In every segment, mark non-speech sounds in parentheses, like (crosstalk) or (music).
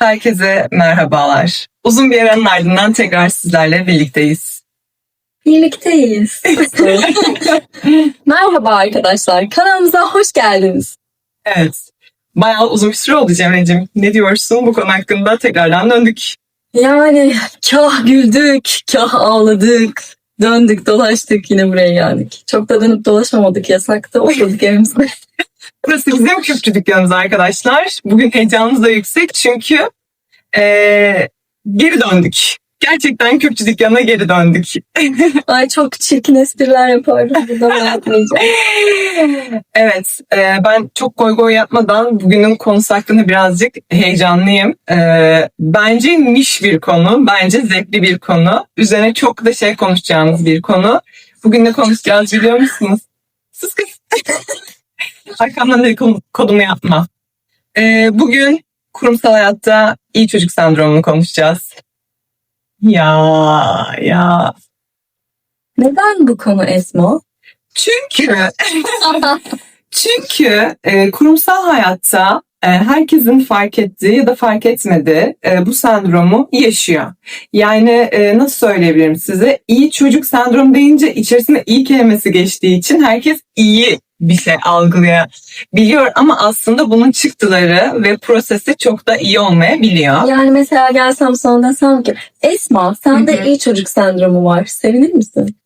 Herkese merhabalar. Uzun bir aranın ardından tekrar sizlerle birlikteyiz. Birlikteyiz. (laughs) Merhaba arkadaşlar. Kanalımıza hoş geldiniz. Evet. Bayağı uzun bir süre oldu Cemre'cim. Ne diyorsun bu konu hakkında? Tekrardan döndük. Yani kah güldük, kah ağladık. Döndük, dolaştık yine buraya geldik. Çok da dönüp dolaşamadık. Yasakta oturduk evimizde. (laughs) Burası bizim köprü dükkanımız arkadaşlar. Bugün heyecanımız da yüksek çünkü eee, geri döndük. Gerçekten köprü dükkanına geri döndük. (laughs) Ay çok çirkin espriler yapardım. Burada yapmayacağım. (laughs) evet, e, ben çok goy goy yapmadan bugünün konusu hakkında birazcık heyecanlıyım. E, bence niş bir konu, bence zevkli bir konu. Üzerine çok da şey konuşacağımız bir konu. Bugün ne konuşacağız biliyor musunuz? Sus kız. (laughs) Arkamdan dedikodumu yapma. E, bugün kurumsal hayatta iyi çocuk sendromunu konuşacağız. Ya ya. Neden bu konu Esmo? Çünkü (laughs) Çünkü e, kurumsal hayatta e, herkesin fark ettiği ya da fark etmediği e, bu sendromu yaşıyor. Yani e, nasıl söyleyebilirim size? İyi çocuk sendromu deyince içerisinde iyi kelimesi geçtiği için herkes iyi bir şey algılayabiliyor ama aslında bunun çıktıları ve prosesi çok da iyi olmayabiliyor. Yani mesela gelsem sana desem ki Esma sende Hı hı. iyi çocuk sendromu var. Sevinir misin?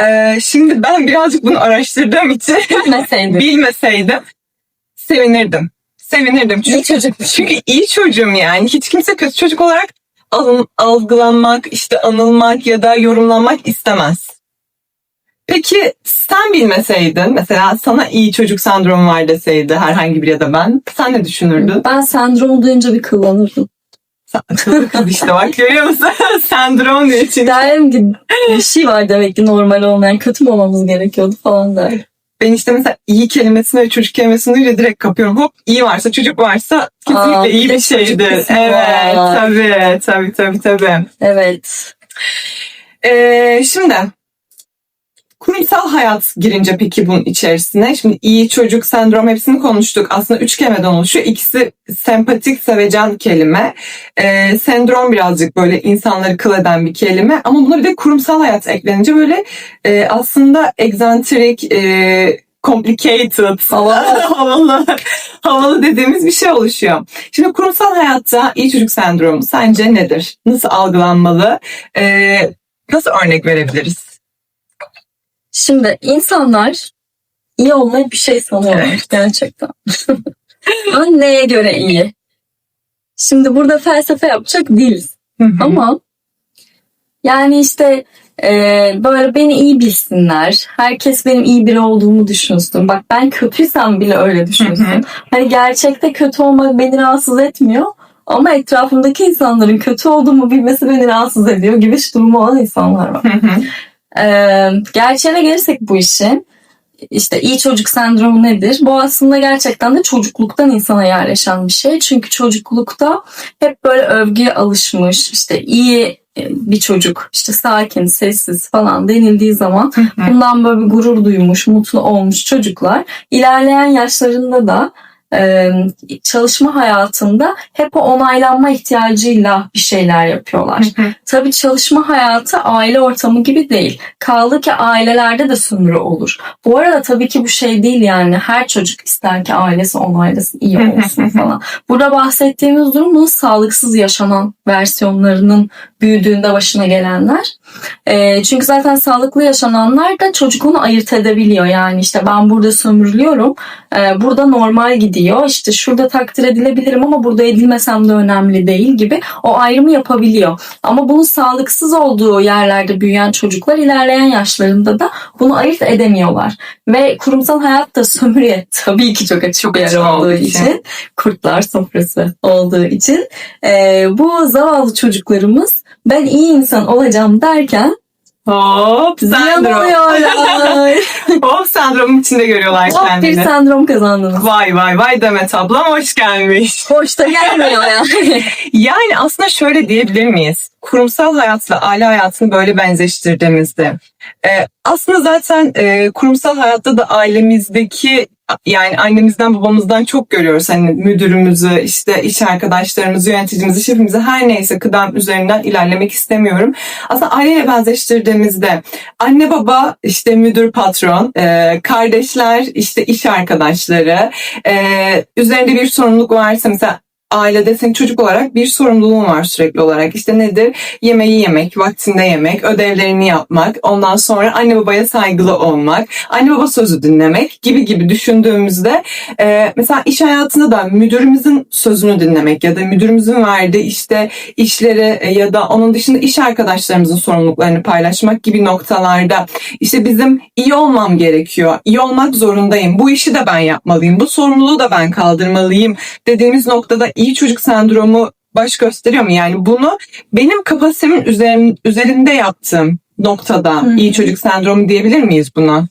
E, şimdi ben birazcık bunu araştırdığım için (laughs) Bilmeseydin. bilmeseydim sevinirdim. Sevinirdim. Çünkü İyi çocuk. (laughs) Çünkü iyi çocuğum yani. Hiç kimse kötü çocuk olarak alın, algılanmak, işte anılmak ya da yorumlanmak istemez. Peki sen bilmeseydin, mesela sana iyi çocuk sendromu var deseydi herhangi biri ya da ben, sen ne düşünürdün? Ben sendromu duyunca bir akıllı kız işte bak (laughs) görüyor musun? (laughs) Sendrom diye çünkü. Derim ki bir şey var demek ki normal olmayan kötü mü olmamız gerekiyordu falan der. Ben işte mesela iyi kelimesini ve çocuk kelimesini duyunca direkt kapıyorum. Hop iyi varsa çocuk varsa kesinlikle Aa, iyi bir bir şeydir. Evet var. tabii tabii tabii tabii. Evet. Ee, şimdi kurumsal hayat girince peki bunun içerisine şimdi iyi çocuk sendrom hepsini konuştuk. Aslında üç kelimeden oluşuyor. İkisi sempatik sevecen kelime. Ee, sendrom birazcık böyle insanları kıl eden bir kelime. Ama buna bir de kurumsal hayat eklenince böyle e, aslında egzantrik, e, complicated, Havalı. (laughs) havalı, havalı dediğimiz bir şey oluşuyor. Şimdi kurumsal hayatta iyi çocuk sendromu sence nedir? Nasıl algılanmalı? Ee, nasıl örnek verebiliriz? Şimdi insanlar iyi olmayı bir şey sanıyorlar Evet. gerçekten. (laughs) Ama neye göre iyi? Şimdi burada felsefe yapacak değiliz. Ama yani işte e, böyle beni iyi bilsinler. Herkes benim iyi biri olduğumu düşünsün. Bak ben kötüysem bile öyle düşünsün. Hani gerçekte kötü olmak beni rahatsız etmiyor. Ama etrafımdaki insanların kötü olduğumu bilmesi beni rahatsız ediyor gibi durumu olan insanlar var. Ee, gerçeğine gelirsek bu işin işte iyi çocuk sendromu nedir? Bu aslında gerçekten de çocukluktan insana yerleşen bir şey. Çünkü çocuklukta hep böyle övgüye alışmış, işte iyi e, bir çocuk, işte sakin, sessiz falan denildiği zaman bundan böyle bir gurur duymuş, mutlu olmuş çocuklar ilerleyen yaşlarında da e, çalışma hayatında hep o onaylanma ihtiyacıyla bir şeyler yapıyorlar. Tabii çalışma hayatı aile ortamı gibi değil. Kaldı ki ailelerde de sömürü olur. Bu arada tabii ki bu şey değil yani her çocuk ister ki ailesi onaylasın, iyi olsun falan. Burada bahsettiğimiz durum bunun sağlıksız yaşanan versiyonlarının büyüdüğünde başına gelenler. Ee, çünkü zaten sağlıklı yaşananlar da çocuk onu ayırt edebiliyor. Yani işte ben burada sömürülüyorum, ee, burada normal gidiyor. İşte şurada takdir edilebilirim ama burada edilmesem de önemli değil gibi o ayrımı yapabiliyor. Ama bunun sağlıksız olduğu yerlerde büyüyen çocuklar ilerleyen yaşlarında da bunu ayırt edemiyorlar. Ve kurumsal hayat da sömürüye (laughs) tabii ki çok açık bir yer olduğu için, için. kurtlar sofrası olduğu için e, bu zavallı çocuklarımız ben iyi insan olacağım derken Hop sendrom. (laughs) Hop sendromun içinde görüyorlar Hop bir kendini. sendrom kazandınız. Vay vay vay Demet ablam hoş gelmiş. (laughs) Hoş da gelmiyor yani. (laughs) Yani aslında şöyle diyebilir miyiz? Kurumsal hayatla aile hayatını böyle benzeştirdiğimizde Ee, aslında zaten e, kurumsal hayatta da ailemizdeki yani annemizden babamızdan çok görüyoruz. Hani müdürümüzü, işte iş arkadaşlarımızı, yöneticimizi, şefimizi her neyse kıdem üzerinden ilerlemek istemiyorum. Aslında aileyle benzeştirdiğimizde anne baba işte müdür patron, e, kardeşler işte iş arkadaşları, e, üzerinde bir sorumluluk varsa mesela ailede senin çocuk olarak bir sorumluluğun var sürekli olarak. İşte nedir? Yemeği yemek, vaktinde yemek, ödevlerini yapmak, ondan sonra anne babaya saygılı olmak, anne baba sözü dinlemek gibi gibi düşündüğümüzde e, mesela iş hayatında da müdürümüzün sözünü dinlemek ya da müdürümüzün verdiği işte işleri e, ya da onun dışında iş arkadaşlarımızın sorumluluklarını paylaşmak gibi noktalarda işte bizim iyi olmam gerekiyor, iyi olmak zorundayım, bu işi de ben yapmalıyım, bu sorumluluğu da ben kaldırmalıyım dediğimiz noktada iyi çocuk sendromu baş gösteriyor mu? Yani bunu benim kapasitemin üzerin, üzerinde yaptığım noktada Hı. iyi çocuk sendromu diyebilir miyiz buna?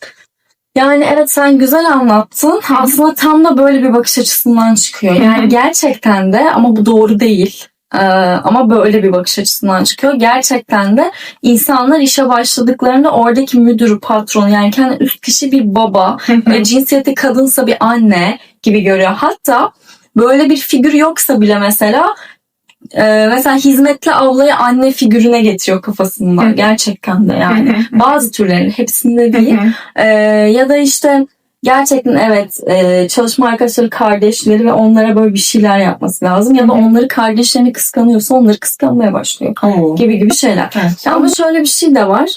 Yani evet sen güzel anlattın. Aslında tam da böyle bir bakış açısından çıkıyor. Yani gerçekten de ama bu doğru değil. Ee, ama böyle bir bakış açısından çıkıyor. Gerçekten de insanlar işe başladıklarında oradaki müdürü, patronu yani kendi üst kişi bir baba ve cinsiyeti kadınsa bir anne gibi görüyor. Hatta böyle bir figür yoksa bile mesela e, mesela hizmetli ablayı anne figürüne getiriyor kafasında. Hı. Gerçekten de yani. Bazı türleri hepsinde değil. Ee, ya da işte gerçekten evet e, çalışma arkadaşları kardeşleri ve onlara böyle bir şeyler yapması lazım. Ya da onları kardeşlerini kıskanıyorsa onları kıskanmaya başlıyor Oo. gibi gibi şeyler. Evet. Ama şöyle bir şey de var.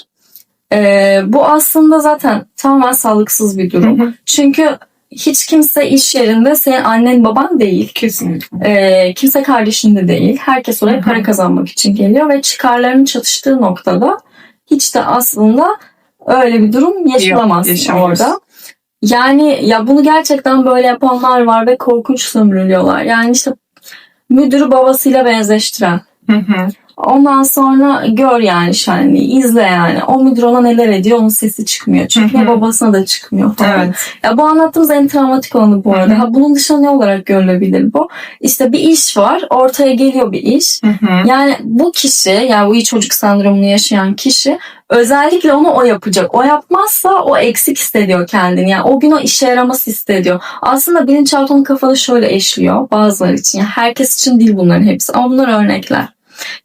Ee, bu aslında zaten tamamen sağlıksız bir durum. Çünkü hiç kimse iş yerinde senin annen baban değil. Kesinlikle. Ee, kimse kardeşin de değil. Herkes oraya para kazanmak için geliyor ve çıkarlarının çatıştığı noktada hiç de aslında öyle bir durum yaşanamaz orada. Yani ya bunu gerçekten böyle yapanlar var ve korkunç sömürülüyorlar. Yani işte müdürü babasıyla benzeştiren. Hı hı. Ondan sonra gör yani şenliği, izle yani. O müdür ona neler ediyor onun sesi çıkmıyor. Çünkü Hı hı. babasına da çıkmıyor falan. Evet. Ya bu anlattığımız en travmatik olanı bu arada. Ha, bunun dışında ne olarak görülebilir bu? İşte bir iş var, ortaya geliyor bir iş. Hı hı. Yani bu kişi, yani bu iyi çocuk sendromunu yaşayan kişi özellikle onu o yapacak. O yapmazsa o eksik hissediyor kendini. Yani o gün o işe yaraması hissediyor. Aslında bilinçaltı onun kafada şöyle eşliyor bazıları için. Yani herkes için değil bunların hepsi ama bunlar örnekler.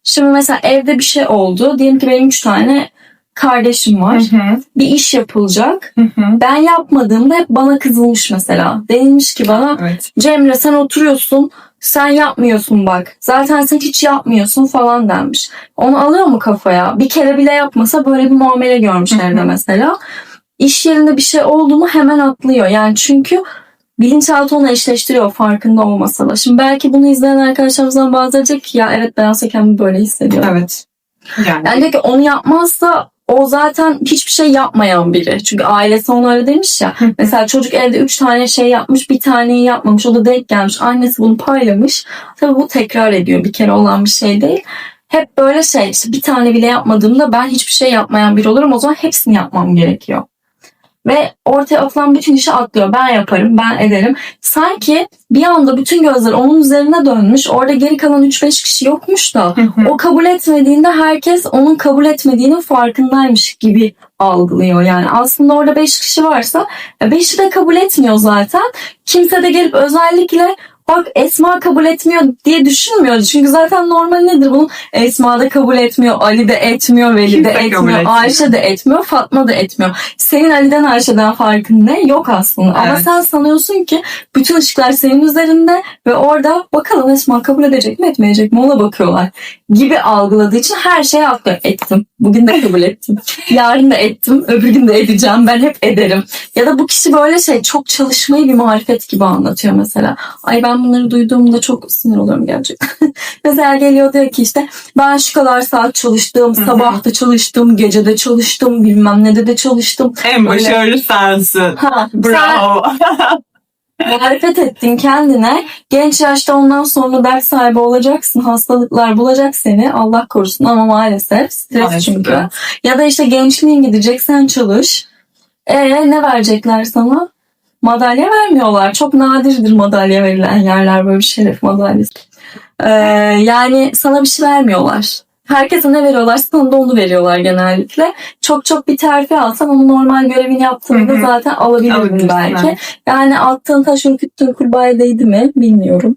Şimdi mesela evde bir şey oldu. Diyelim ki benim üç tane kardeşim var. Hı hı. Bir iş yapılacak. Hı hı. Ben yapmadığımda hep bana kızılmış mesela. Denilmiş ki bana Evet. Cemre sen oturuyorsun sen yapmıyorsun bak. Zaten sen hiç yapmıyorsun falan denmiş. Onu alıyor mu kafaya? Bir kere bile yapmasa böyle bir muamele görmüş evde mesela. İş yerinde bir şey oldu mu hemen atlıyor. Yani çünkü bilinçaltı onu eşleştiriyor farkında olmasa da. Şimdi belki bunu izleyen arkadaşlarımızdan bazıları diyecek ki ya evet ben aslında kendimi böyle hissediyorum. Evet. Yani. Yani ki onu yapmazsa o zaten hiçbir şey yapmayan biri. Çünkü ailesi ona öyle demiş ya. Mesela çocuk evde üç tane şey yapmış bir taneyi yapmamış. O da denk gelmiş. Annesi bunu paylamış. Tabii bu tekrar ediyor. Bir kere olan bir şey değil. Hep böyle şey işte bir tane bile yapmadığımda ben hiçbir şey yapmayan biri olurum. O zaman hepsini yapmam gerekiyor. Ve ortaya atılan bütün işi atlıyor. Ben yaparım, ben ederim. Sanki bir anda bütün gözler onun üzerine dönmüş. Orada geri kalan 3-5 kişi yokmuş da o kabul etmediğinde herkes onun kabul etmediğinin farkındaymış gibi algılıyor. Yani aslında orada 5 kişi varsa 5'i de kabul etmiyor zaten. Kimse de gelip özellikle bak Esma kabul etmiyor diye düşünmüyor. Çünkü zaten normal nedir bunun? Esma da kabul etmiyor, Ali de etmiyor, Veli Kimse de etmiyor, etmiyor. Ayşe de etmiyor, Fatma da etmiyor. Senin Ali'den Ayşe'den farkın ne? Yok aslında. Ama Evet. sen sanıyorsun ki bütün ışıklar senin üzerinde ve orada bakalım Esma kabul edecek mi etmeyecek mi ona bakıyorlar gibi algıladığı için her şeyi atlıyor. Ettim. Bugün de kabul ettim. (laughs) Yarın da ettim. Öbür gün de edeceğim. Ben hep ederim. Ya da bu kişi böyle şey çok çalışmayı bir marifet gibi anlatıyor mesela. Ay ben bunları duyduğumda çok sinir oluyorum gerçekten. (laughs) mesela geliyor diyor ki işte ben şu kadar saat çalıştım. Sabah da çalıştım. Gece de çalıştım. Bilmem ne de de çalıştım. En başarılı sensin. Ha, sen Bravo. (laughs) marifet ettin kendine. Genç yaşta ondan sonra ders sahibi olacaksın. Hastalıklar bulacak seni. Allah korusun ama maalesef stres Maalesef, çünkü. Ya da işte gençliğin gidecek sen çalış. E ne verecekler sana? Madalya vermiyorlar. Çok nadirdir madalya verilen yerler böyle bir şeref madalyası. Ee, yani sana bir şey vermiyorlar. herkese ne veriyorlar sana da onu veriyorlar genellikle. Çok çok bir terfi alsan onu normal görevini yaptığında zaten alabilirdin belki. Yani attığın taş ürküttüğün kurbağaya değdi mi bilmiyorum.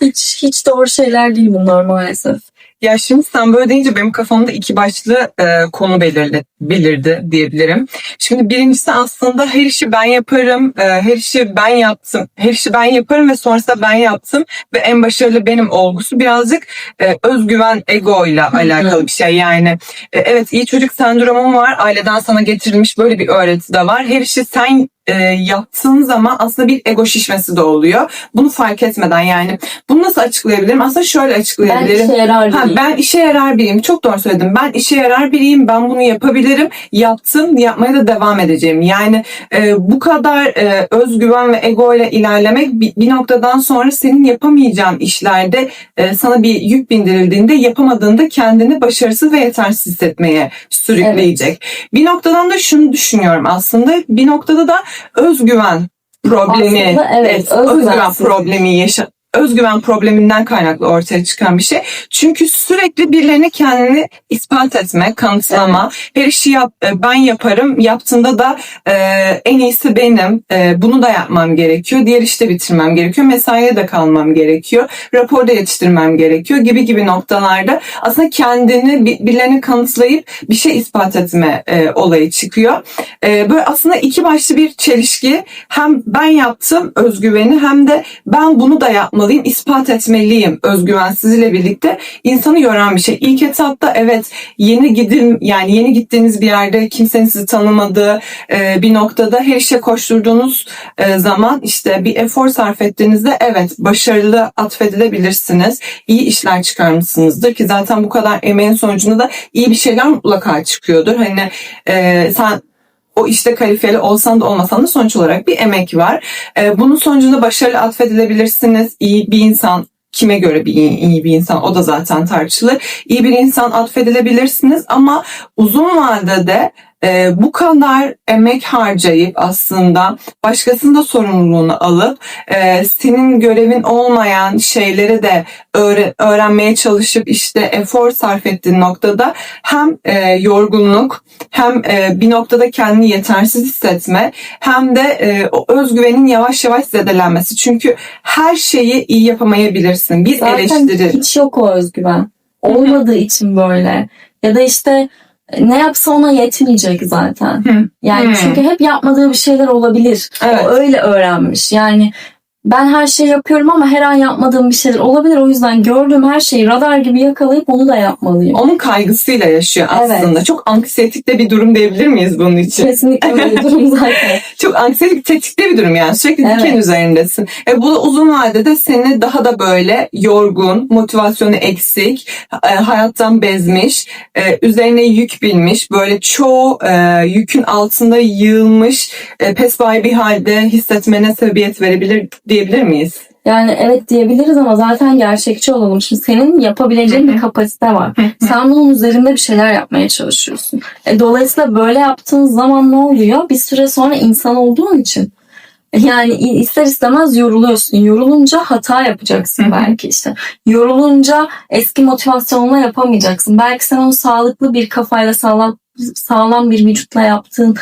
Hiç hiç doğru şeyler değil bunlar maalesef. Ya şimdi sen böyle deyince benim kafamda iki başlı e, konu belirli, belirdi diyebilirim. Şimdi birincisi aslında her işi ben yaparım, e, her işi ben yaptım, her işi ben yaparım ve sonrasında ben yaptım ve en başarılı benim olgusu birazcık e, özgüven, ego ile alakalı bir şey. Yani e, evet iyi çocuk sendromun var, aileden sana getirilmiş böyle bir öğreti de var. Her işi sen e, yaptığın zaman aslında bir ego şişmesi de oluyor. Bunu fark etmeden yani. Bunu nasıl açıklayabilirim? Aslında şöyle Ben açıklayabilirim. işe yarar Ha, değil. ben işe yarar biriyim. Çok doğru söyledim. Ben işe yarar biriyim. Ben bunu yapabilirim. Yaptım. Yapmaya da devam edeceğim. Yani e, bu kadar e, özgüven ve ego ile ilerlemek bir, bir noktadan sonra senin yapamayacağın işlerde e, sana bir yük bindirildiğinde yapamadığında kendini başarısız ve yetersiz hissetmeye sürükleyecek. Bir noktadan da şunu düşünüyorum aslında. Bir noktada da özgüven problemi, Aslında evet, özgüven özgüvensizlik. problemi yaşa özgüven probleminden kaynaklı ortaya çıkan bir şey. Çünkü sürekli birilerine kendini ispat etme, kanıtlama, her işi yap, e, ben yaparım, yaptığında da e, en iyisi benim, e, bunu da yapmam gerekiyor, diğer işte bitirmem gerekiyor, mesaiye de kalmam gerekiyor, raporda yetiştirmem gerekiyor gibi gibi noktalarda aslında kendini bir- birilerine kanıtlayıp bir şey ispat etme e, olayı çıkıyor. E, böyle aslında iki başlı bir çelişki. Hem ben yaptım özgüveni hem de ben bunu da yapmalıyım, ispat etmeliyim özgüvensizliğiyle birlikte insanı yoran bir şey. İlk etapta evet yeni gidin yani yeni gittiğiniz bir yerde kimsenin sizi tanımadığı e, bir noktada her işe koşturduğunuz e, zaman işte bir efor sarf ettiğinizde evet başarılı atfedilebilirsiniz. İyi işler çıkarmışsınızdır ki zaten bu kadar emeğin sonucunda da iyi bir şeyler mutlaka çıkıyordur. Hani e, sen o işte kalifiyeli olsan da olmasan da sonuç olarak bir emek var. Ee, bunun sonucunda başarılı atfedilebilirsiniz. İyi bir insan kime göre bir iyi, iyi bir insan o da zaten tartışılır. İyi bir insan atfedilebilirsiniz ama uzun vadede e, bu kadar emek harcayıp aslında başkasının da sorumluluğunu alıp e, senin görevin olmayan şeyleri de öğre- öğrenmeye çalışıp işte efor sarf ettiğin noktada hem e, yorgunluk hem e, bir noktada kendini yetersiz hissetme hem de e, o özgüvenin yavaş yavaş zedelenmesi. Çünkü her şeyi iyi yapamayabilirsin. Bir Zaten eleştiri. hiç yok o özgüven. Olmadığı için böyle. Ya da işte ne yapsa ona yetmeyecek zaten. Hı. Yani Hmm. çünkü hep yapmadığı bir şeyler olabilir. Evet. O öyle öğrenmiş. Yani ben her şeyi yapıyorum ama her an yapmadığım bir şeyler olabilir. O yüzden gördüğüm her şeyi radar gibi yakalayıp onu da yapmalıyım. Onun kaygısıyla yaşıyor Evet. aslında. Çok anksiyetik de bir durum diyebilir miyiz bunun için? Kesinlikle öyle bir durum zaten. (laughs) Çok anksiyetik tetikte bir durum yani. Sürekli Evet. diken üzerindesin. E, bu da uzun vadede seni daha da böyle yorgun, motivasyonu eksik, e, hayattan bezmiş, e, üzerine yük binmiş, böyle çoğu e, yükün altında yığılmış, e, pespaye bir halde hissetmene sebebiyet verebilir diyebilir miyiz? Yani evet diyebiliriz ama zaten gerçekçi olalım. Şimdi senin yapabileceğin bir kapasite var. Sen bunun üzerinde bir şeyler yapmaya çalışıyorsun. E, dolayısıyla böyle yaptığın zaman ne oluyor? Bir süre sonra insan olduğun için yani ister istemez yoruluyorsun. Yorulunca hata yapacaksın belki işte. Yorulunca eski motivasyonla yapamayacaksın. Belki sen onu sağlıklı bir kafayla sağlam sağlam bir vücutla yaptığın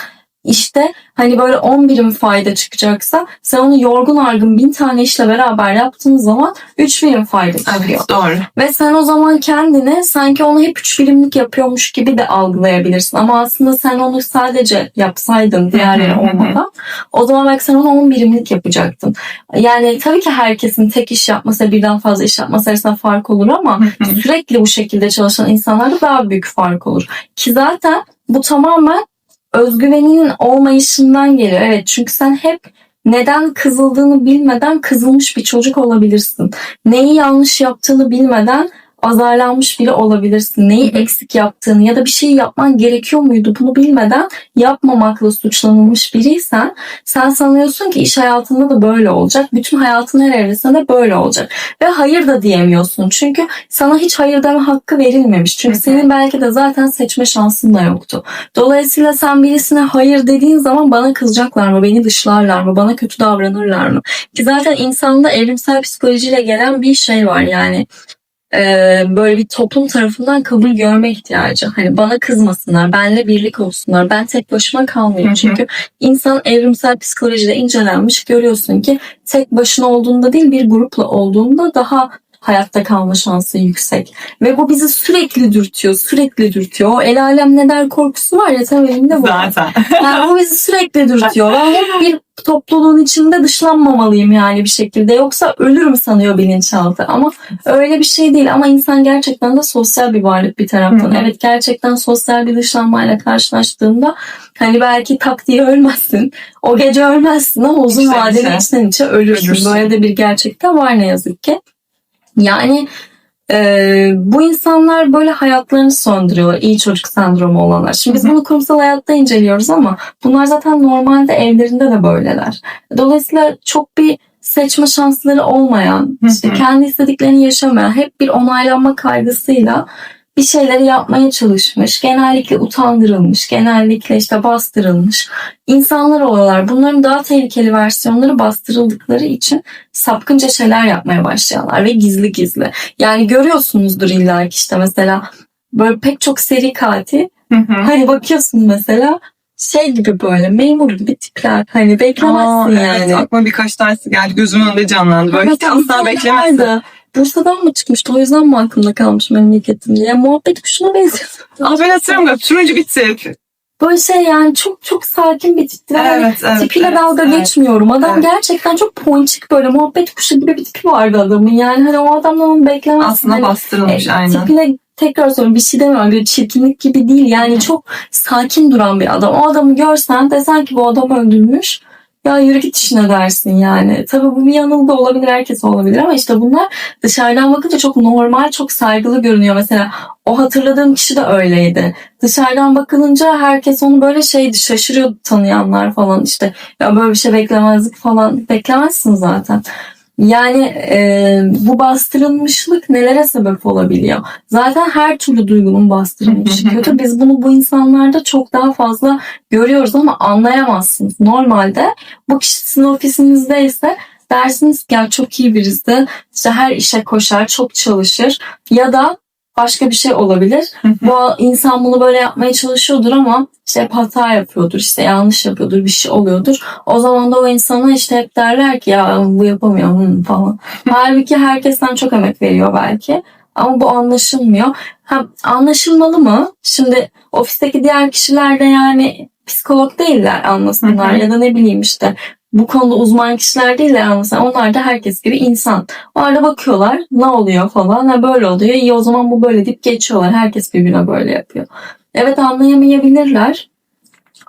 işte hani böyle 10 birim fayda çıkacaksa sen onu yorgun argın bin tane işle beraber yaptığın zaman 3 birim fayda çıkıyor. Evet doğru. Ve sen o zaman kendini sanki onu hep üç birimlik yapıyormuş gibi de algılayabilirsin. Ama aslında sen onu sadece yapsaydın hı hı. olmadan o zaman belki sen onu 10 birimlik yapacaktın. Yani tabii ki herkesin tek iş yapması birden fazla iş yapması arasında fark olur ama sürekli bu şekilde çalışan insanlarda daha büyük fark olur. Ki zaten bu tamamen özgüveninin olmayışından geliyor. Evet çünkü sen hep neden kızıldığını bilmeden kızılmış bir çocuk olabilirsin. Neyi yanlış yaptığını bilmeden azarlanmış biri olabilirsin. Neyi eksik yaptığını ya da bir şey yapman gerekiyor muydu bunu bilmeden yapmamakla suçlanılmış biriysen sen sanıyorsun ki iş hayatında da böyle olacak. Bütün hayatın her evresinde de böyle olacak. Ve hayır da diyemiyorsun. Çünkü sana hiç hayır deme hakkı verilmemiş. Çünkü senin belki de zaten seçme şansın da yoktu. Dolayısıyla sen birisine hayır dediğin zaman bana kızacaklar mı? Beni dışlarlar mı? Bana kötü davranırlar mı? Ki zaten insanda evrimsel psikolojiyle gelen bir şey var yani. E, böyle bir toplum tarafından kabul görme ihtiyacı. Hani bana kızmasınlar, benle birlik olsunlar, ben tek başıma kalmayayım. Hı hı. Çünkü insan evrimsel psikolojide incelenmiş görüyorsun ki tek başına olduğunda değil bir grupla olduğunda daha hayatta kalma şansı yüksek. Ve bu bizi sürekli dürtüyor, sürekli dürtüyor. O el alem ne der korkusu var ya temelinde bu. Zaten. Yani bu bizi sürekli dürtüyor. Ben hep bir topluluğun içinde dışlanmamalıyım yani bir şekilde. Yoksa ölürüm sanıyor bilinçaltı. Ama öyle bir şey değil. Ama insan gerçekten de sosyal bir varlık bir taraftan. Hı. Evet gerçekten sosyal bir dışlanmayla karşılaştığında hani belki tak diye ölmezsin. O gece ölmezsin ama uzun vadede içten içe ölürsün. Ölürsün. Böyle de bir gerçekte var ne yazık ki. Yani e, bu insanlar böyle hayatlarını söndürüyorlar. iyi çocuk sendromu olanlar. Şimdi biz bunu kurumsal hayatta inceliyoruz ama bunlar zaten normalde evlerinde de böyleler. Dolayısıyla çok bir seçme şansları olmayan, işte kendi istediklerini yaşamayan, hep bir onaylanma kaygısıyla bir şeyleri yapmaya çalışmış, genellikle utandırılmış, genellikle işte bastırılmış insanlar oluyorlar. Bunların daha tehlikeli versiyonları bastırıldıkları için sapkınca şeyler yapmaya başlıyorlar ve gizli gizli. Yani görüyorsunuzdur illa ki işte mesela böyle pek çok seri katil Hı hı. hani bakıyorsun mesela şey gibi böyle memur gibi tipler hani Aa, beklemezsin evet, yani. aklıma birkaç tanesi geldi. Gözümün önünde canlandı. Böyle Evet, hiç asla beklemezsin. Da Bursa'dan mı çıkmıştı o yüzden mi aklımda kalmış memleketim diye. Muhabbet kuşuna benziyor. (laughs) Aa, ben hatırlamıyorum. Turuncu bir tip. Böyle şey yani çok çok sakin bir tipti. Yani Evet, evet. tipiyle evet, dalga evet. geçmiyorum. Adam Evet. gerçekten çok ponçik böyle muhabbet kuşu gibi bir tipi vardı adamın. Yani hani o adamdan onu beklemezsin. Aslında Hani, bastırılmış e, aynen. Tipine tekrar söylüyorum bir şey demiyorum. Böyle çirkinlik gibi değil. Yani çok sakin duran bir adam. O adamı görsen desen ki bu adam öldürmüş. Ya yürü git işine dersin yani. Tabii bu bir yanılgı olabilir, herkes olabilir ama işte bunlar dışarıdan bakınca çok normal, çok saygılı görünüyor. Mesela o hatırladığım kişi de öyleydi. Dışarıdan bakılınca herkes onu böyle şeydi, şaşırıyordu tanıyanlar falan işte. Ya böyle bir şey beklemezdik falan. Beklemezsin zaten. Yani e, bu bastırılmışlık nelere sebep olabiliyor? Zaten her türlü duygunun bastırılmışı kötü. Biz bunu bu insanlarda çok daha fazla görüyoruz ama anlayamazsınız. Normalde bu kişi sizin ofisinizdeyse dersiniz ki ya çok iyi birisi. İşte her işe koşar, çok çalışır ya da başka bir şey olabilir. Bu insan bunu böyle yapmaya çalışıyordur ama işte hep hata yapıyordur, işte yanlış yapıyordur, bir şey oluyordur. O zaman da o insana işte hep derler ki ya bu yapamıyor hmm, falan. Halbuki herkesten çok emek veriyor belki. Ama bu anlaşılmıyor. Ha, anlaşılmalı mı? Şimdi ofisteki diğer kişiler de yani psikolog değiller anlasınlar ya da ne bileyim işte bu konuda uzman kişiler değiller anlasınlar. Onlar da herkes gibi insan. O arada bakıyorlar ne oluyor falan. Ha böyle oluyor. İyi o zaman bu böyle deyip geçiyorlar. Herkes birbirine böyle yapıyor. Evet anlayamayabilirler.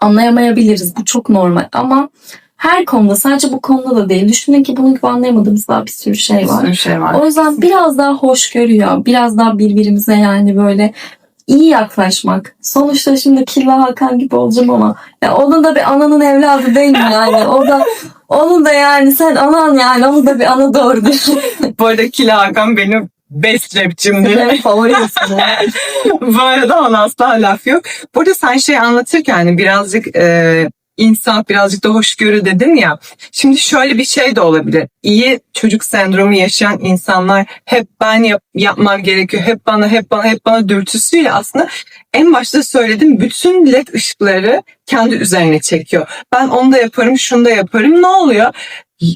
Anlayamayabiliriz. Bu çok normal ama her konuda sadece bu konuda da değil. Düşünün ki bunun gibi anlayamadığımız daha bir sürü şey Bir var. sürü şey var. O yüzden biraz daha hoş görüyor. Biraz daha birbirimize yani böyle iyi yaklaşmak. Sonuçta şimdi Killa Hakan gibi olacağım ama ya onun da bir ananın evladı değil mi yani? O da onun da yani sen anan yani onu da bir ana doğru değil. Bu arada Kila Hakan benim best rapçimdir. Benim favorisin. (laughs) Bu arada ona asla laf yok. Burada sen şey anlatırken hani birazcık e, insan birazcık da hoşgörü dedin ya. Şimdi şöyle bir şey de olabilir. İyi çocuk sendromu yaşayan insanlar hep ben yap, yapmam gerekiyor. Hep bana hep bana hep bana dürtüsüyle aslında en başta söyledim bütün led ışıkları kendi üzerine çekiyor. Ben onu da yaparım, şunu da yaparım. Ne oluyor?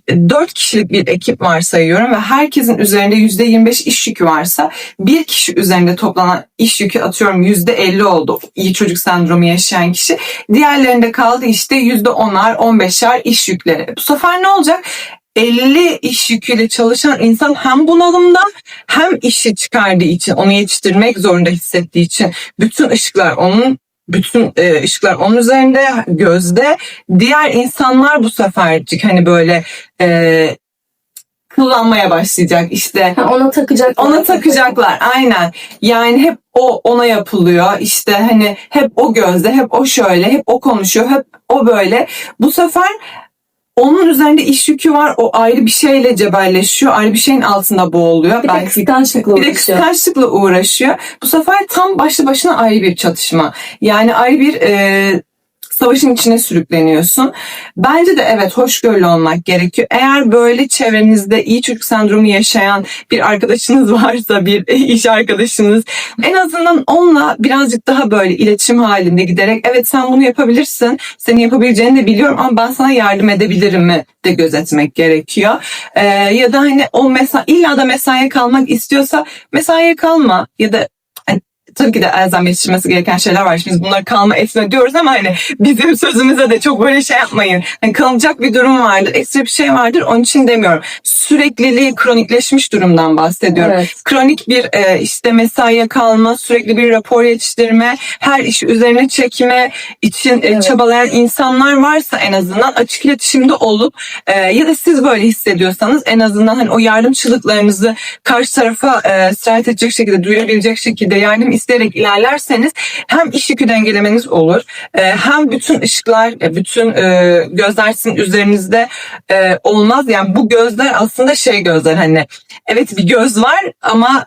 Dört kişilik bir ekip varsayıyorum ve herkesin üzerinde yüzde 25 iş yükü varsa bir kişi üzerinde toplanan iş yükü atıyorum yüzde 50 oldu iyi çocuk sendromu yaşayan kişi. Diğerlerinde kaldı işte yüzde 10'ar 15'er iş yükleri. Bu sefer ne olacak? 50 iş yüküyle çalışan insan hem bunalımda hem işi çıkardığı için onu yetiştirmek zorunda hissettiği için bütün ışıklar onun bütün e, ışıklar onun üzerinde gözde diğer insanlar bu sefercik hani böyle e, kullanmaya başlayacak işte Ha, ona takacak. ona takacaklar aynen. Yani hep o ona yapılıyor. İşte hani hep o gözde, hep o şöyle, hep o konuşuyor, hep o böyle. Bu sefer onun üzerinde iş yükü var. O ayrı bir şeyle cebelleşiyor. Ayrı bir şeyin altında boğuluyor. Bir de Belki kıskançlıkla bir de uğraşıyor. kıskançlıkla uğraşıyor. Bu sefer tam başlı başına ayrı bir çatışma. Yani ayrı bir e, savaşın içine sürükleniyorsun. Bence de evet hoşgörülü olmak gerekiyor. Eğer böyle çevrenizde iyi çocuk sendromu yaşayan bir arkadaşınız (laughs) varsa, bir iş arkadaşınız en azından onunla birazcık daha böyle iletişim halinde giderek evet sen bunu yapabilirsin, senin yapabileceğini de biliyorum ama ben sana yardım edebilirim mi de gözetmek gerekiyor. Ee, ya da hani o mesa illa da mesaiye kalmak istiyorsa mesaiye kalma ya da tabii ki de elzem yetiştirmesi gereken şeyler var. Şimdi biz bunları kalma etme diyoruz ama hani bizim sözümüze de çok böyle şey yapmayın. Hani kalacak bir durum vardır, ekstra bir şey vardır. Onun için demiyorum. Sürekliliği kronikleşmiş durumdan bahsediyorum. Evet. Kronik bir e, işte mesaiye kalma, sürekli bir rapor yetiştirme, her işi üzerine çekme için e, Evet. çabalayan insanlar varsa en azından açık iletişimde olup e, ya da siz böyle hissediyorsanız en azından hani o yardımçılıklarınızı karşı tarafa e, sirayet edecek şekilde, duyurabilecek şekilde yardım isteyerek ilerlerseniz hem iş yükü dengelemeniz olur e, hem bütün ışıklar, e, bütün e, gözler sizin üzerinizde olmaz. Yani bu gözler aslında şey gözler hani evet bir göz var ama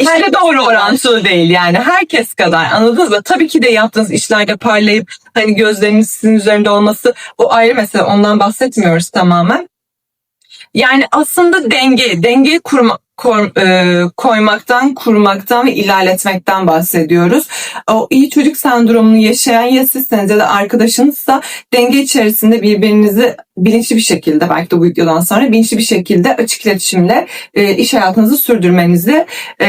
işte Herkes doğru orantılı değil yani herkes kadar anladınız mı? Tabii ki de yaptığınız işlerde parlayıp hani gözleriniz sizin üzerinde olması o ayrı mesele ondan bahsetmiyoruz tamamen. Yani aslında denge, dengeyi kurma, e, koymaktan, kurmaktan ve ilerletmekten bahsediyoruz. O iyi çocuk sendromunu yaşayan ya sizseniz ya da arkadaşınızsa denge içerisinde birbirinizi bilinçli bir şekilde belki de bu videodan sonra bilinçli bir şekilde açık iletişimle e, iş hayatınızı sürdürmenizi e,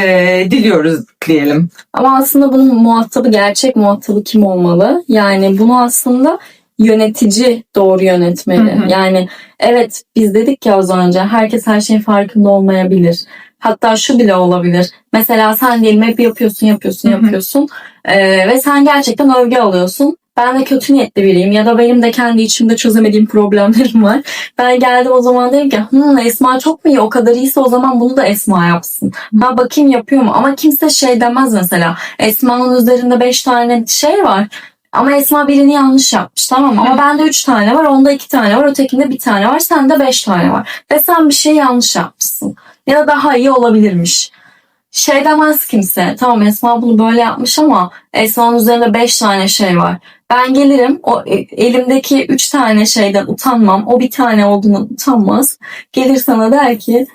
diliyoruz diyelim. Ama aslında bunun muhatabı, gerçek muhatabı kim olmalı? Yani bunu aslında yönetici doğru yönetmeli. Hı hı. Yani evet biz dedik ya az önce herkes her şeyin farkında olmayabilir. Hatta şu bile olabilir. Mesela sen diyelim hep yapıyorsun, yapıyorsun, Hı hı. yapıyorsun. Ee, ve sen gerçekten övgü alıyorsun. Ben de kötü niyetli biriyim ya da benim de kendi içimde çözemediğim problemlerim var. Ben geldim o zaman dedim ki hmm, Esma çok mu iyi o kadar iyiyse o zaman bunu da Esma yapsın. Ha bakayım yapıyor mu ama kimse şey demez mesela Esma'nın üzerinde 5 tane şey var. Ama Esma birini yanlış yapmış tamam mı? ama bende 3 tane var onda 2 tane var ötekinde bir tane var sende 5 tane var. Ve sen bir şey yanlış yapmışsın. Ya da daha iyi olabilirmiş. Şey demez kimse tamam Esma bunu böyle yapmış ama Esma'nın üzerinde 5 tane şey var. Ben gelirim o e, elimdeki 3 tane şeyden utanmam. O bir tane olduğundan utanmaz. Gelir sana der ki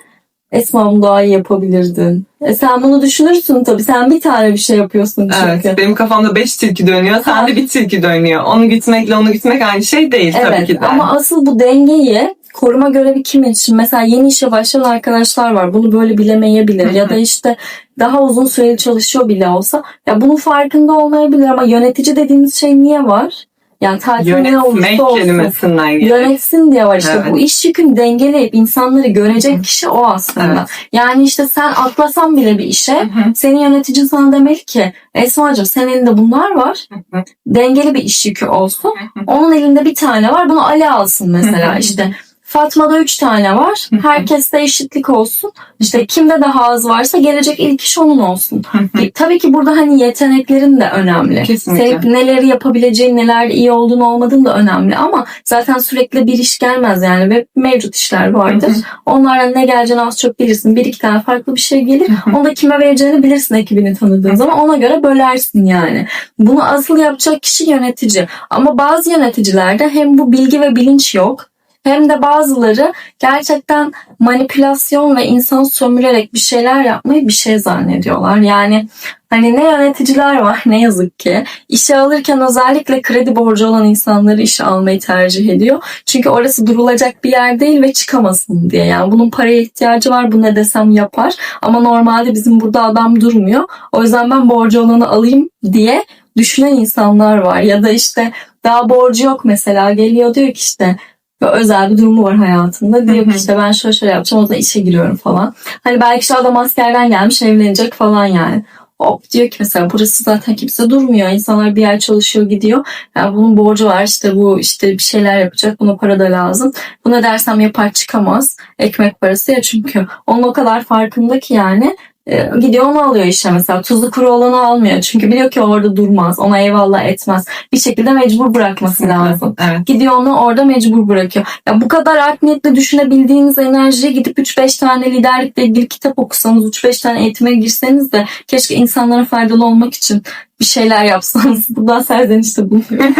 Esma bunu daha iyi yapabilirdin. E sen bunu düşünürsün tabii. Sen bir tane bir şey yapıyorsun çünkü. Evet, benim kafamda 5 tilki dönüyor, sende bir tilki dönüyor. Onu gitmekle onu gitmek aynı şey değil tabii Evet ki de. ama asıl bu dengeyi koruma görevi kimin için? Mesela yeni işe başlayan arkadaşlar var. Bunu böyle bilemeyebilir. ya da işte daha uzun süreli çalışıyor bile olsa. Ya bunun farkında olmayabilir ama yönetici dediğimiz şey niye var? Yani tatil ne olursa olsun. kelimesinden geliyor. Yönetsin diye var işte Evet. bu iş yükünü dengeleyip insanları görecek kişi o aslında. Evet. Yani işte sen atlasan bile bir işe senin yöneticin sana demeli ki Esma'cığım senin elinde bunlar var. Dengeli bir iş yükü olsun. Onun elinde bir tane var. Bunu Ali alsın mesela işte. Fatma'da üç tane var. Herkeste eşitlik olsun. İşte kimde daha az varsa gelecek ilk iş onun olsun. E, Tabii ki burada hani yeteneklerin de önemli. Kesinlikle. Sevip neleri yapabileceğin, nelerde iyi olduğunu olmadığın da önemli. Ama zaten sürekli bir iş gelmez yani. Ve mevcut işler vardır. Onlardan ne geleceğini az çok bilirsin. Bir iki tane farklı bir şey gelir. Onu da kime vereceğini bilirsin ekibini tanıdığın zaman. Ona göre bölersin yani. Bunu asıl yapacak kişi yönetici. Ama bazı yöneticilerde hem bu bilgi ve bilinç yok. Hem de bazıları gerçekten manipülasyon ve insan sömürerek bir şeyler yapmayı bir şey zannediyorlar. Yani hani ne yöneticiler var ne yazık ki. İşe alırken özellikle kredi borcu olan insanları işe almayı tercih ediyor. Çünkü orası durulacak bir yer değil ve çıkamasın diye. Yani bunun paraya ihtiyacı var bu ne desem yapar. Ama normalde bizim burada adam durmuyor. O yüzden ben borcu olanı alayım diye düşünen insanlar var. Ya da işte daha borcu yok mesela geliyor diyor ki işte ve özel bir durumu var hayatında. Diyor ki işte ben şöyle şöyle yapacağım o zaman işe giriyorum falan. Hani belki şu adam askerden gelmiş evlenecek falan yani. Hop diyor ki mesela burası zaten kimse durmuyor. İnsanlar bir yer çalışıyor gidiyor. Yani bunun borcu var işte bu işte bir şeyler yapacak. Buna para da lazım. Buna dersem yapar çıkamaz. Ekmek parası ya çünkü. Onun o kadar farkında ki yani e, gidiyor onu alıyor işe mesela. Tuzlu kuru olanı almıyor. Çünkü biliyor ki orada durmaz. Ona eyvallah etmez. Bir şekilde mecbur bırakması lazım. Evet. Gidiyor onu orada mecbur bırakıyor. Ya bu kadar art niyetle düşünebildiğiniz enerjiye gidip 3-5 tane liderlikle ilgili kitap okusanız, 3-5 tane eğitime girseniz de keşke insanlara faydalı olmak için bir şeyler yapsanız. (laughs) Buradan serzenişte bulunuyorum.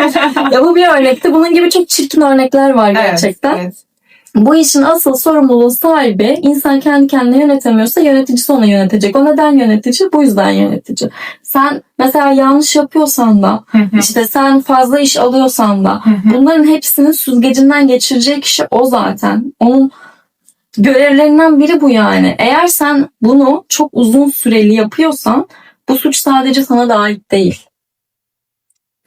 (laughs) ya bu bir örnekti. Bunun gibi çok çirkin örnekler var gerçekten. Evet. Bu işin asıl sorumluluğu sahibi insan kendi kendine yönetemiyorsa yöneticisi onu yönetecek. O neden yönetici? Bu yüzden yönetici. Sen mesela yanlış yapıyorsan da işte sen fazla iş alıyorsan da bunların hepsinin süzgecinden geçirecek kişi o zaten. Onun görevlerinden biri bu yani. Eğer sen bunu çok uzun süreli yapıyorsan bu suç sadece sana da ait değil.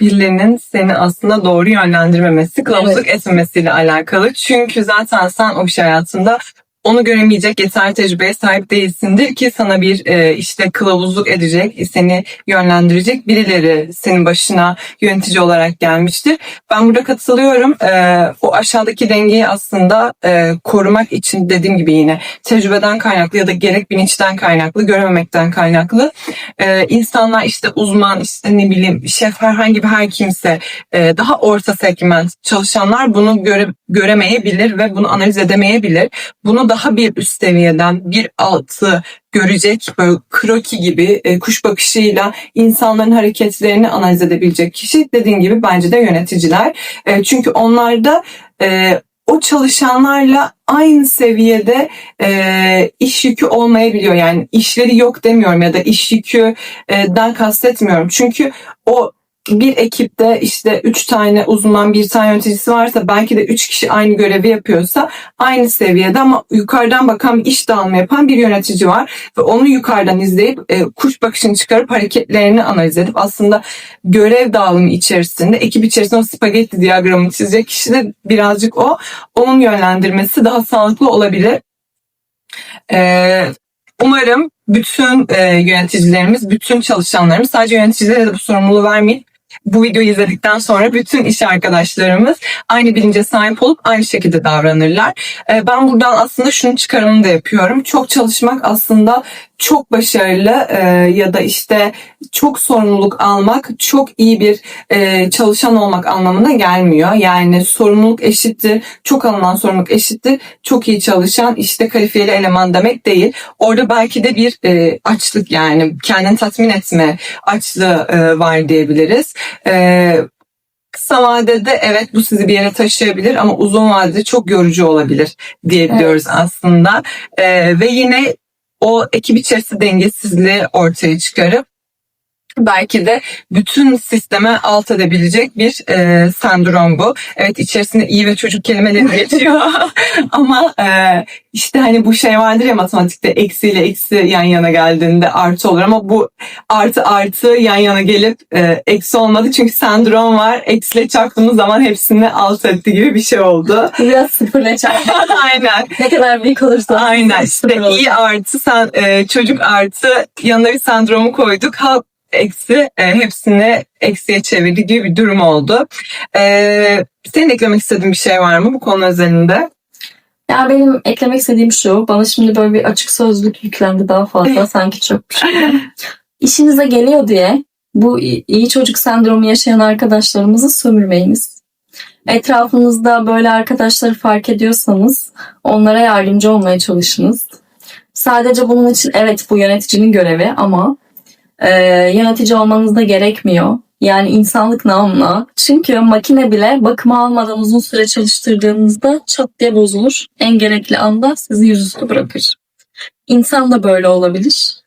Birilerinin seni aslında doğru yönlendirmemesi, kılavuzluk etmemesiyle alakalı. Çünkü zaten sen o iş hayatında onu göremeyecek yeterli tecrübeye sahip değilsindir ki sana bir e, işte kılavuzluk edecek, seni yönlendirecek birileri senin başına yönetici olarak gelmiştir. Ben burada katılıyorum. E, o aşağıdaki dengeyi aslında e, korumak için dediğim gibi yine tecrübeden kaynaklı ya da gerek bilinçten kaynaklı, görememekten kaynaklı e, insanlar işte uzman, işte ne bileyim şef herhangi bir her kimse e, daha orta segment çalışanlar bunu göre, göremeyebilir ve bunu analiz edemeyebilir. Bunu daha bir üst seviyeden bir altı görecek böyle kroki gibi e, kuş bakışıyla insanların hareketlerini analiz edebilecek kişi dediğin gibi bence de yöneticiler. E, çünkü onlarda e, o çalışanlarla aynı seviyede e, iş yükü olmayabiliyor. Yani işleri yok demiyorum ya da iş yüküden kastetmiyorum. Çünkü o bir ekipte işte üç tane uzman bir tane yöneticisi varsa belki de üç kişi aynı görevi yapıyorsa aynı seviyede ama yukarıdan bakan iş dağılımı yapan bir yönetici var ve onu yukarıdan izleyip e, kuş bakışını çıkarıp hareketlerini analiz edip aslında görev dağılımı içerisinde ekip içerisinde o spagetti diyagramını çizecek kişi de birazcık o onun yönlendirmesi daha sağlıklı olabilir. Ee, umarım bütün e, yöneticilerimiz, bütün çalışanlarımız sadece yöneticilere de bu sorumluluğu vermeyip bu videoyu izledikten sonra bütün iş arkadaşlarımız aynı bilince sahip olup aynı şekilde davranırlar. Ee, ben buradan aslında şunun çıkarımını da yapıyorum. Çok çalışmak aslında çok başarılı e, ya da işte çok sorumluluk almak çok iyi bir e, çalışan olmak anlamına gelmiyor. Yani sorumluluk eşittir, çok alınan sorumluluk eşittir, çok iyi çalışan işte kalifiyeli eleman demek değil. Orada belki de bir e, açlık yani kendini tatmin etme açlığı e, var diyebiliriz. E, kısa vadede evet bu sizi bir yere taşıyabilir ama uzun vadede çok yorucu olabilir diyebiliyoruz aslında. E, ve yine o ekip içerisinde dengesizliği ortaya çıkarıp belki de bütün sisteme alt edebilecek bir e, sendrom bu. Evet içerisinde iyi ve çocuk kelimeleri (laughs) geçiyor (laughs) ama e, işte hani bu şey vardır ya matematikte eksiyle eksi yan yana geldiğinde artı olur ama bu artı artı yan yana gelip e, eksi olmadı çünkü sendrom var. Eksiyle çarptığımız zaman hepsini alt etti gibi bir şey oldu. (laughs) Biraz sıfırla çarpı. Aynen. ne kadar büyük olursa. Aynen işte iyi artı sen e, çocuk artı yanına bir sendromu koyduk. Halk eksi e, hepsini eksiye çevirdi gibi bir durum oldu. E, senin eklemek istediğin bir şey var mı bu konu özelinde? Ya benim eklemek istediğim şu. Bana şimdi böyle bir açık sözlük yüklendi daha fazla. (laughs) sanki çok şey. İşinize geliyor diye bu iyi çocuk sendromu yaşayan arkadaşlarımızı sömürmeyiniz. Etrafınızda böyle arkadaşları fark ediyorsanız onlara yardımcı olmaya çalışınız. Sadece bunun için evet bu yöneticinin görevi ama e, yönetici olmanız da gerekmiyor. Yani insanlık namına. Çünkü makine bile bakıma almadan uzun süre çalıştırdığınızda çat diye bozulur. En gerekli anda sizi yüzüstü bırakır. İnsan da böyle olabilir.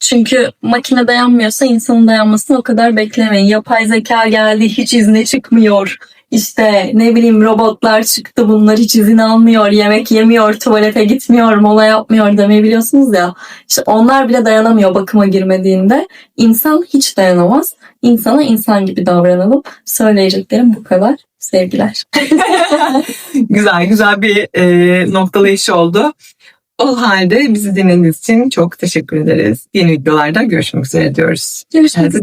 Çünkü makine dayanmıyorsa insanın dayanmasını o kadar beklemeyin. Yapay zeka geldi hiç izne çıkmıyor. İşte ne bileyim robotlar çıktı bunlar hiç izin almıyor. Yemek yemiyor, tuvalete gitmiyor, mola yapmıyor demeyi biliyorsunuz ya. İşte onlar bile dayanamıyor bakıma girmediğinde. İnsan hiç dayanamaz. İnsana insan gibi davranalım. Söyleyeceklerim bu kadar. Sevgiler. (laughs) güzel güzel bir e, noktalayış oldu. O halde bizi dinlediğiniz için çok teşekkür ederiz. Yeni videolarda görüşmek üzere diyoruz. Görüşmek üzere.